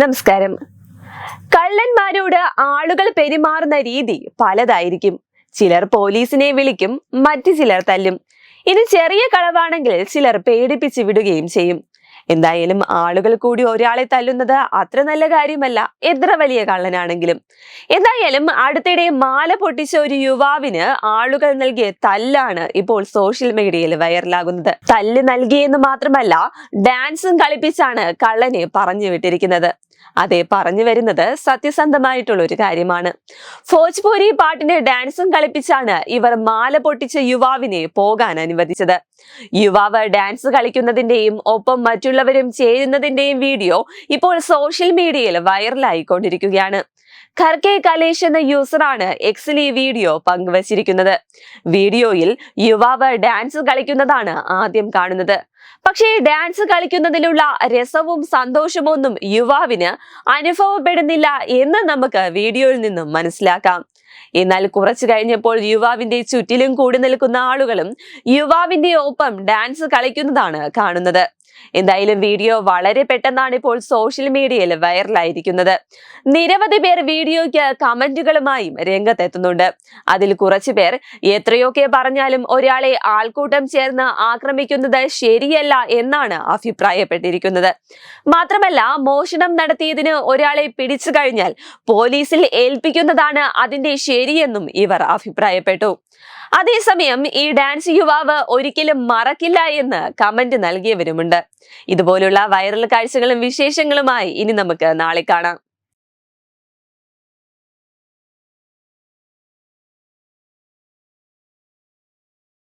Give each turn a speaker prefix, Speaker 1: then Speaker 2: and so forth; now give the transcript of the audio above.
Speaker 1: നമസ്കാരം. കള്ളന്മാരോട് ആളുകൾ പെരുമാറുന്ന രീതി പലതായിരിക്കും. ചിലർ പോലീസിനെ വിളിക്കും മറ്റു ചിലർ തല്ലും. ഇനി ചെറിയ കളവാണെങ്കിൽ ചിലർ പേടിപ്പിച്ച് വിടുകയും ചെയ്യും. എന്തായാലും ആളുകൾ കൂടി ഒരാളെ തല്ലുന്നത് അത്ര നല്ല കാര്യമല്ല. എത്ര വലിയ കള്ളനാണെങ്കിലും. എന്തായാലും അടുത്തിടെ മാല പൊട്ടിച്ച ഒരു യുവാവിന് ആളുകൾ നൽകിയ തല്ലാണ് ഇപ്പോൾ സോഷ്യൽ മീഡിയയിൽ വൈറലാകുന്നത്. തല്ല് നൽകിയെന്ന് മാത്രമല്ല ഡാൻസും കളിപ്പിച്ചാണ് കള്ളനെ പറഞ്ഞു വിട്ടിരിക്കുന്നത് അതെ പറഞ്ഞു വരുന്നത് സത്യസന്ധമായിട്ടുള്ള ഒരു കാര്യമാണ്. ഭോജ്പൂരി പാട്ടിന്റെ ഡാൻസും കളിപ്പിച്ചാണ് ഇവർ മാല പൊട്ടിച്ച യുവാവിനെ പോകാൻ അനുവദിച്ചത്. യുവാവ് ഡാൻസ് കളിക്കുന്നതിന്റെയും ഒപ്പം മറ്റുള്ളവരും ചേരുന്നതിന്റെയും വീഡിയോ ഇപ്പോൾ സോഷ്യൽ മീഡിയയിൽ വൈറലായിക്കൊണ്ടിരിക്കുകയാണ്. ഖർക്കെ കലേഷ് എന്ന യൂസറാണ് എക്സിൽ ഈ വീഡിയോ പങ്കുവച്ചിരിക്കുന്നത്. വീഡിയോയിൽ യുവാവ് ഡാൻസ് കളിക്കുന്നതാണ് ആദ്യം കാണുന്നത്. പക്ഷേ ഡാൻസ് കളിക്കുന്നതിലുള്ള രസവും സന്തോഷമൊന്നും യുവാവിന് അനുഭവപ്പെടുന്നില്ല എന്ന് നമുക്ക് വീഡിയോയിൽ നിന്നും മനസ്സിലാക്കാം. എന്നാൽ കുറച്ചു കഴിഞ്ഞപ്പോൾ യുവാവിന്റെ ചുറ്റിലും കൂടി നിൽക്കുന്ന ആളുകളും യുവാവിന്റെ ഒപ്പം ഡാൻസ് കളിക്കുന്നതാണ് കാണുന്നത്. എന്തായാലും വീഡിയോ വളരെ പെട്ടെന്നാണ് ഇപ്പോൾ സോഷ്യൽ മീഡിയയിൽ വൈറലായിരിക്കുന്നത് നിരവധി പേർ വീഡിയോയ്ക്ക് കമന്റുകളുമായും രംഗത്തെത്തുന്നുണ്ട്. അതിൽ കുറച്ചു പേർ എത്രയൊക്കെ പറഞ്ഞാലും ഒരാളെ ആൾക്കൂട്ടം ചേർന്ന് ആക്രമിക്കുന്നത് ശരിയല്ല എന്നാണ് അഭിപ്രായപ്പെട്ടിരിക്കുന്നത്. മാത്രമല്ല മോഷണം നടത്തിയതിന് ഒരാളെ പിടിച്ചു കഴിഞ്ഞാൽ പോലീസിൽ ഏൽപ്പിക്കുന്നതാണ് അതിന്റെ ശരിയെന്നും ഇവർ അഭിപ്രായപ്പെട്ടു. അതേസമയം ഈ ഡാൻസ് യുവാവ് ഒരിക്കലും മറക്കില്ല എന്ന് കമന്റ് നൽകിയവരുമുണ്ട്. ഇതുപോലുള്ള വൈറൽ കാഴ്ചകളും വിശേഷങ്ങളുമായി ഇനി നമുക്ക് നാളെ കാണാം.